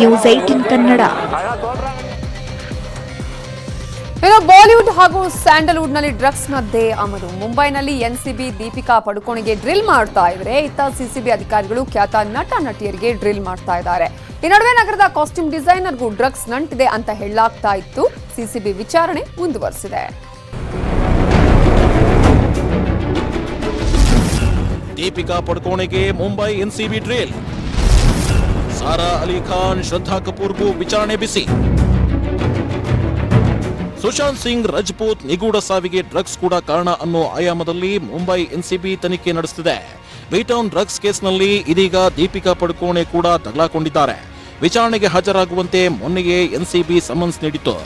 News eighteen Kannada ಇನ್ನು Bollywood ಹಾಗೂ ಸ್ಯಾಂಡಲ್ವುಡ್ನಲ್ಲಿ drugs ನದ್ದೇ ಅಮಲು ಮುಂಬೈನಲ್ಲಿ ಎನ್ಸಿಬಿ ದೀಪಿಕಾ ಪಡುಕೋಣೆಗೆ ಡ್ರಿಲ್ ಮಾಡ್ತಾ ಇದ್ರೆ. ಇತ್ತ ಸಿಸಿಬಿ ಅಧಿಕಾರಿಗಳು ಖ್ಯಾತ ನಟ ನಟಿಯರಿಗೆ ಡ್ರಿಲ್ ಮಾಡ್ತಾ ಇದ್ದಾರೆ ಈ ನಡುವೆ ನಗರದ ಕಾಸ್ಟ್ಯೂಮ್ ಡಿಸೈನರ್ಗೂ ಡ್ರಗ್ಸ್ ನಂಟಿದೆ ಅಂತ ಹೇಳಲಾಗ್ತಾ ಇತ್ತು. ಸಿಸಿಬಿ ವಿಚಾರಣೆ ಮುಂದುವರೆಸಿದೆ. ದೀಪಿಕಾ ಪಡ್ಕೋಣೆಗೆ ಮುಂಬೈ ಎನ್ಸಿಬಿ ಡ್ರಿಲ್. ಸಾರಾ ಅಲಿ ಖಾನ್ ಶ್ರದ್ಧಾ ಕಪೂರ್ಗೂ ವಿಚಾರಣೆ ಬಿಸಿ ಸುಶಾಂತ್ ಸಿಂಗ್ ರಜಪೂತ್ ನಿಗೂಢ ಸಾವಿಗೆ ಡ್ರಗ್ಸ್ ಕೂಡ ಕಾರಣ ಅನ್ನೋ ಆಯಾಮದಲ್ಲಿ ಮುಂಬೈ ಎನ್ಸಿಬಿ ತನಿಖೆ ನಡೆಸುತ್ತಿದೆ ಬೀಟೌನ್ ಡ್ರಗ್ಸ್ ಕೇಸ್ನಲ್ಲಿ ಇದೀಗ ದೀಪಿಕಾ ಪಡುಕೋಣೆ ಕೂಡ ತಗಲಾಕೊಂಡಿದ್ದಾರೆ ವಿಚಾರಣೆಗೆ ಹಾಜರಾಗುವಂತೆ ಮೊನ್ನೆಯೇ ಎನ್ಸಿಬಿ ಸಮನ್ಸ್ ನೀಡಿತ್ತು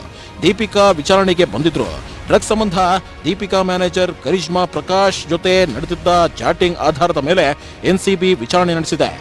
ದೀಪಿಕಾ ವಿಚಾರಣೆಗೆ ಬಂದಿದ್ರು ಡ್ರಗ್ಸ್ ಸಂಬಂಧ ದೀಪಿಕಾ ಮ್ಯಾನೇಜರ್ ಕರಿಷ್ಮಾ ಪ್ರಕಾಶ್ ಜೊತೆ ನಡೆದಿದ್ದ ಚಾಟಿಂಗ್ ಆಧಾರದ ಮೇಲೆ ಎನ್ಸಿಬಿ ವಿಚಾರಣೆ ನಡೆಸಿದೆ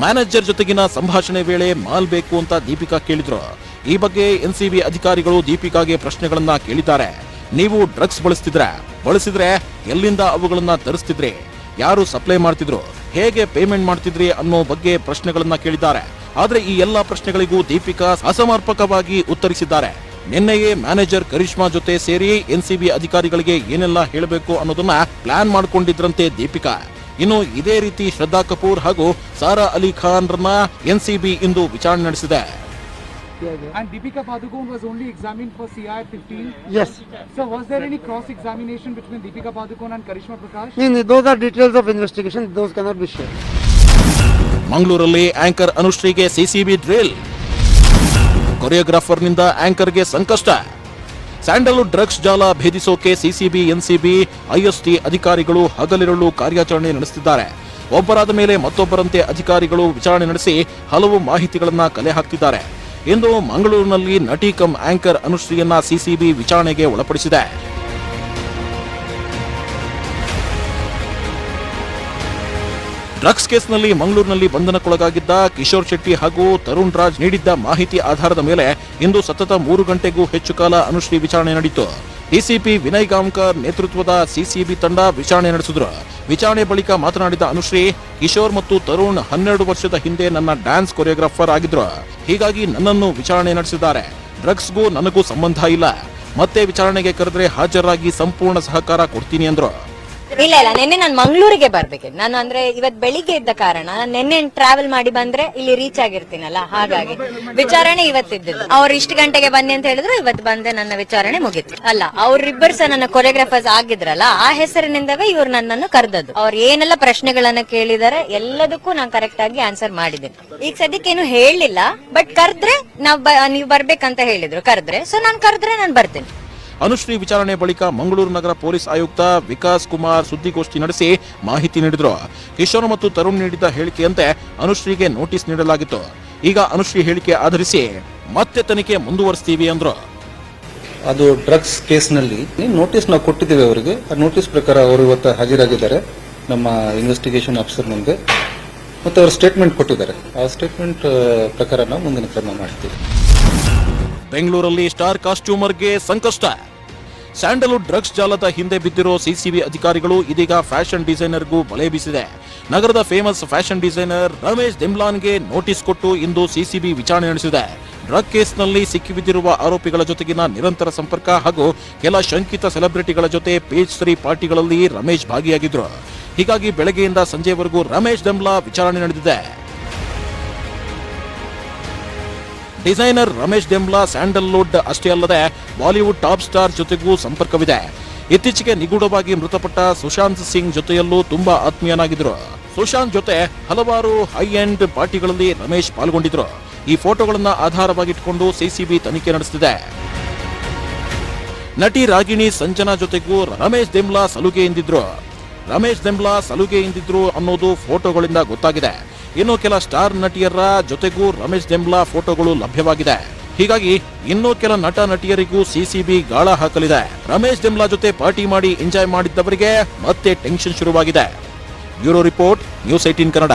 ಮ್ಯಾನೇಜರ್ ಜೊತೆಗಿನ ಸಂಭಾಷಣೆ ವೇಳೆ ಮಾಲ್ ಬೇಕು ಅಂತ ದೀಪಿಕಾ ಕೇಳಿದ್ರು. ಈ ಬಗ್ಗೆ ಎನ್ಸಿಬಿ ಅಧಿಕಾರಿಗಳು ದೀಪಿಕಾಗೆ ಪ್ರಶ್ನೆಗಳನ್ನ ಕೇಳಿದ್ದಾರೆ. ನೀವು ಡ್ರಗ್ಸ್ ಬಳಸ್ತಿದ್ರೆ, ಬಳಸಿದ್ರೆ ಎಲ್ಲಿಂದ ಅವುಗಳನ್ನ ತರಿಸ್ತಿದ್ರಿ? ಯಾರು ಸಪ್ಲೈ ಮಾಡ್ತಿದ್ರು? ಹೇಗೆ ಪೇಮೆಂಟ್ ಮಾಡ್ತಿದ್ರಿ ಅನ್ನೋ ಬಗ್ಗೆ ಪ್ರಶ್ನೆಗಳನ್ನ ಕೇಳಿದ್ದಾರೆ. ಆದ್ರೆ ಈ ಎಲ್ಲಾ ಪ್ರಶ್ನೆಗಳಿಗೂ ದೀಪಿಕಾ ಅಸಮರ್ಪಕವಾಗಿ ಉತ್ತರಿಸಿದ್ದಾರೆ. ನಿನ್ನೆಯೇ ಮ್ಯಾನೇಜರ್ ಕರಿಷ್ಮಾ ಜೊತೆ ಸೇರಿ ಎನ್ಸಿಬಿ ಅಧಿಕಾರಿಗಳಿಗೆ ಏನೆಲ್ಲ ಹೇಳಬೇಕು ಅನ್ನೋದನ್ನ ಪ್ಲಾನ್ ಮಾಡ್ಕೊಂಡಿದ್ರಂತೆ ದೀಪಿಕಾ. ಇನ್ನು ಇದೇ ರೀತಿ ಶ್ರದ್ಧಾ ಕಪೂರ್ ಹಾಗೂ ಸಾರಾ ಅಲಿ ಖಾನ್ ರನ್ನ ಎನ್ಸಿಬಿ ಇಂದು ವಿಚಾರಣೆ ನಡೆಸಿದೆ And Deepika Padukone was only examined for CI 15. Yes. So was there any cross-examination between Deepika Padukone and Karishma Prakash? In those are details of investigation. Those cannot be shared. ಮಂಗಳೂರಲ್ಲಿ anchor ಅನುಶ್ರೀಗೆ CCB drill ಕೊರಿಯೋಗ್ರಾಫರ್ನಿಂದ ಆಂಕರ್ಗೆ ಸಂಕಷ್ಟ Sandalwood drugs ಜಾಲ ಭೇದಿಸೋಕೆ CCB, NCB, IST ಅಧಿಕಾರಿಗಳು ಹಗಲಿರುಳು ಕಾರ್ಯಾಚರಣೆ ನಡೆಸುತ್ತಿದ್ದಾರೆ ಒಬ್ಬರಾದ ಮೇಲೆ ಮತ್ತೊಬ್ಬರಂತೆ ಅಧಿಕಾರಿಗಳು ವಿಚಾರಣೆ ನಡೆಸಿ ಹಲವು ಮಾಹಿತಿಗಳನ್ನು ಕಲೆ ಹಾಕ್ತಿದ್ದಾರೆ. ಇಂದು ಮಂಗಳೂರಿನಲ್ಲಿ ನಟಿ ಕಮ್ ಆಂಕರ್ ಅನುಶ್ರೀಯನ್ನ ಸಿಸಿಬಿ ವಿಚಾರಣೆಗೆ ಒಳಪಡಿಸಿದೆ. ಡ್ರಗ್ಸ್ ಕೇಸ್ನಲ್ಲಿ ಮಂಗಳೂರಿನಲ್ಲಿ ಬಂಧನಕ್ಕೊಳಗಾಗಿದ್ದ ಕಿಶೋರ್ ಶೆಟ್ಟಿ ಹಾಗೂ ತರುಣ್ ರಾಜ್ ನೀಡಿದ್ದ ಮಾಹಿತಿ ಆಧಾರದ ಮೇಲೆ ಇಂದು ಸತತ ಮೂರು ಗಂಟೆಗೂ ಹೆಚ್ಚು ಕಾಲ ಅನುಶ್ರೀ ವಿಚಾರಣೆ ನಡೆಯಿತು ಡಿಸಿಪಿ ವಿನಯ್ ಗಾಂವ್ಕರ್ ನೇತೃತ್ವದ ಸಿಸಿಬಿ ತಂಡ ವಿಚಾರಣೆ ನಡೆಸಿದ್ರು. ವಿಚಾರಣೆ ಬಳಿಕ ಮಾತನಾಡಿದ ಅನುಶ್ರೀ, ಕಿಶೋರ್ ಮತ್ತು ತರುಣ್ ಹನ್ನೆರಡು ವರ್ಷದ ಹಿಂದೆ ನನ್ನ ಡ್ಯಾನ್ಸ್ ಕೊರಿಯೋಗ್ರಾಫರ್ ಆಗಿದ್ರು. ಹೀಗಾಗಿ ನನ್ನನ್ನು ವಿಚಾರಣೆ ನಡೆಸಿದ್ದಾರೆ. ಡ್ರಗ್ಸ್ಗೂ ನನಗೂ ಸಂಬಂಧ ಇಲ್ಲ. ಮತ್ತೆ ವಿಚಾರಣೆಗೆ ಕರೆದ್ರೆ ಹಾಜರಾಗಿ ಸಂಪೂರ್ಣ ಸಹಕಾರ ಕೊಡ್ತೀನಿ ಅಂದ್ರು. ಇಲ್ಲ ಇಲ್ಲ, ನಿನ್ನೆ ನಾನು ಮಂಗಳೂರಿಗೆ ಬರ್ಬೇಕು. ನಾನು ಅಂದ್ರೆ ಇವತ್ ಬೆಳಿಗ್ಗೆ ಇದ್ದ ಕಾರಣ ನಾನ್ ನಿನ್ನೆ ಟ್ರಾವೆಲ್ ಮಾಡಿ ಬಂದ್ರೆ ಇಲ್ಲಿ ರೀಚ್ ಆಗಿರ್ತೀನಲ್ಲ, ಹಾಗಾಗಿ. ವಿಚಾರಣೆ ಇವತ್ತಿದ್ದು ಅವ್ರು ಇಷ್ಟು ಗಂಟೆಗೆ ಬನ್ನಿ ಅಂತ ಹೇಳಿದ್ರು, ಇವತ್ತು ಬಂದೆ ನನ್ನ ವಿಚಾರಣೆ ಮುಗೀತು. ಅಲ್ಲ, ಅವ್ರಿಬ್ಬರು ಸಹ ನನ್ನ ಕೊರಿಯೋಗ್ರಾಫರ್ಸ್ ಆಗಿದ್ರಲ್ಲ, ಆ ಹೆಸರಿನಿಂದವೇ ಇವ್ರು ನನ್ನನ್ನು ಕರೆದದ್ದು. ಅವ್ರು ಏನೆಲ್ಲ ಪ್ರಶ್ನೆಗಳನ್ನ ಕೇಳಿದಾರೆ, ಎಲ್ಲದಕ್ಕೂ ನಾನು ಕರೆಕ್ಟ್ ಆಗಿ ಆನ್ಸರ್ ಮಾಡಿದ್ದೀನಿ. ಈಗ ಸದ್ಯಕ್ಕೆ ಏನು ಹೇಳಲಿಲ್ಲ ಬಟ್ ಕರೆದ್ರೆ ನಾವ್ ನೀವು ಬರ್ಬೇಕಂತ ಹೇಳಿದ್ರು, ಕರೆದ್ರೆ. ಸೊ ನಾನು ಕರೆದ್ರೆ ನಾನು ಬರ್ತೀನಿ. ಅನುಶ್ರೀ ವಿಚಾರಣೆ ಬಳಿಕ ಮಂಗಳೂರು ನಗರ ಪೊಲೀಸ್ ಆಯುಕ್ತ ವಿಕಾಸ್ ಕುಮಾರ್ ಸುದ್ದಿಗೋಷ್ಠಿ ನಡೆಸಿ ಮಾಹಿತಿ ನೀಡಿದರು. ಕಿಶೋರ್ ಮತ್ತು ತರುಣ್ ನೀಡಿದ ಹೇಳಿಕೆಯಂತೆ ಅನುಶ್ರೀಗೆ ನೋಟಿಸ್ ನೀಡಲಾಗಿತ್ತು. ಈಗ ಅನುಶ್ರೀ ಹೇಳಿಕೆ ಆಧರಿಸಿ ಮತ್ತೆ ತನಿಖೆ ಮುಂದುವರಿಸ್ತೀವಿ ಅಂದ್ರು. ಅದು ಡ್ರಗ್ಸ್ ಕೇಸ್ನಲ್ಲಿ ನೋಟಿಸ್ ನಾವು ಕೊಟ್ಟಿದ್ದೇವೆ ಅವರಿಗೆ. ಆ ನೋಟಿಸ್ ಪ್ರಕಾರ ಅವರು ಇವತ್ತು ಹಾಜರಾಗಿದ್ದಾರೆ. ನಮ್ಮ ಇನ್ವೆಸ್ಟಿಗೇಷನ್ ಆಫೀಸರ್ ಮುಂದೆ. ಮತ್ತು ಅವರು ಸ್ಟೇಟ್ಮೆಂಟ್ ಕೊಟ್ಟಿದ್ದಾರೆ. ಆ ಸ್ಟೇಟ್ಮೆಂಟ್ ಪ್ರಕಾರ ನಾವು ಮುಂದಿನ ಕ್ರಮ ಮಾಡ್ತೀವಿ. ಬೆಂಗಳೂರಲ್ಲಿ ಸ್ಟಾರ್ ಕಾಸ್ಟ್ಯೂಮರ್ಗೆ ಸಂಕಷ್ಟ. ಸ್ಯಾಂಡಲ್ವುಡ್ ಡ್ರಗ್ಸ್ ಜಾಲದ ಹಿಂದೆ ಬಿದ್ದಿರೋ ಸಿಸಿಬಿ ಅಧಿಕಾರಿಗಳು ಇದೀಗ ಫ್ಯಾಷನ್ ಡಿಸೈನರ್ಗೂ ಬಲೆ ಬೀಸಿದೆ. ನಗರದ ಫೇಮಸ್ ಫ್ಯಾಷನ್ ಡಿಸೈನರ್ ರಮೇಶ್ ದಿಮ್ಲಾನ್ಗೆ ನೋಟಿಸ್ ಕೊಟ್ಟು ಇಂದು ಸಿಸಿಬಿ ವಿಚಾರಣೆ ನಡೆಸಿದೆ. ಡ್ರಗ್ ಕೇಸ್ನಲ್ಲಿ ಸಿಕ್ಕಿಬಿದ್ದಿರುವ ಆರೋಪಿಗಳ ಜೊತೆಗಿನ ನಿರಂತರ ಸಂಪರ್ಕ ಹಾಗೂ ಕೆಲ ಶಂಕಿತ ಸೆಲೆಬ್ರಿಟಿಗಳ ಜೊತೆ ಪೇಜ್ ತ್ರೀ ಪಾರ್ಟಿಗಳಲ್ಲಿ ರಮೇಶ್ ಭಾಗಿಯಾಗಿದ್ರು ಹೀಗಾಗಿ ಬೆಳಗ್ಗೆಯಿಂದ ಸಂಜೆವರೆಗೂ ರಮೇಶ್ ದೆಮ್ಲಾ ವಿಚಾರಣೆ ನಡೆದಿದೆ. ಡಿಸೈನರ್ ರಮೇಶ್ ದೆಮ್ಲಾ ಸ್ಯಾಂಡಲ್ವುಡ್ ಅಷ್ಟೇ ಅಲ್ಲದೆ ಬಾಲಿವುಡ್ ಟಾಪ್ ಸ್ಟಾರ್ ಜೊತೆಗೂ ಸಂಪರ್ಕವಿದೆ. ಇತ್ತೀಚೆಗೆ ನಿಗೂಢವಾಗಿ ಮೃತಪಟ್ಟ ಸುಶಾಂತ್ ಸಿಂಗ್ ಜೊತೆಯಲ್ಲೂ ತುಂಬಾ ಆತ್ಮೀಯನಾಗಿದ್ರು ಸುಶಾಂತ್ ಜೊತೆ ಹಲವಾರು ಹೈ ಎಂಡ್ ಪಾರ್ಟಿಗಳಲ್ಲಿ ರಮೇಶ್ ಪಾಲ್ಗೊಂಡಿದ್ರು ಈ ಫೋಟೋಗಳನ್ನ ಆಧಾರವಾಗಿಟ್ಟುಕೊಂಡು ಸಿಸಿಬಿ ತನಿಖೆ ನಡೆಸುತ್ತಿದೆ ನಟಿ ರಾಗಿಣಿ ಸಂಜನಾ ಜೊತೆಗೂ ರಮೇಶ್ ದೆಂಬ್ಲಾ ಸಲುಗೆ ಎಂದಿದ್ರು ರಮೇಶ್ ದೆಮ್ಲಾ ಸಲುಗೆಯಿಂದಿದ್ರು ಅನ್ನೋದು ಫೋಟೋಗಳಿಂದ ಗೊತ್ತಾಗಿದೆ. ಇನ್ನು ಕೆಲ ಸ್ಟಾರ್ ನಟಿಯರ ಜೊತೆಗೂ ರಮೇಶ್ ದೆಂಬ್ಲಾ ಫೋಟೋಗಳು ಲಭ್ಯವಾಗಿದೆ. ಹೀಗಾಗಿ ಇನ್ನೂ ಕೆಲ ನಟ ನಟಿಯರಿಗೂ ಸಿಸಿಬಿ ಗಾಳ ಹಾಕಲಿದೆ. ರಮೇಶ್ ದೆಂಬ್ಲಾ ಜೊತೆ ಪಾರ್ಟಿ ಮಾಡಿ ಎಂಜಾಯ್ ಮಾಡಿದ್ದವರಿಗೆ ಮತ್ತೆ ಟೆನ್ಷನ್ ಶುರುವಾಗಿದೆ. Bureau report, news eighteen Kannada.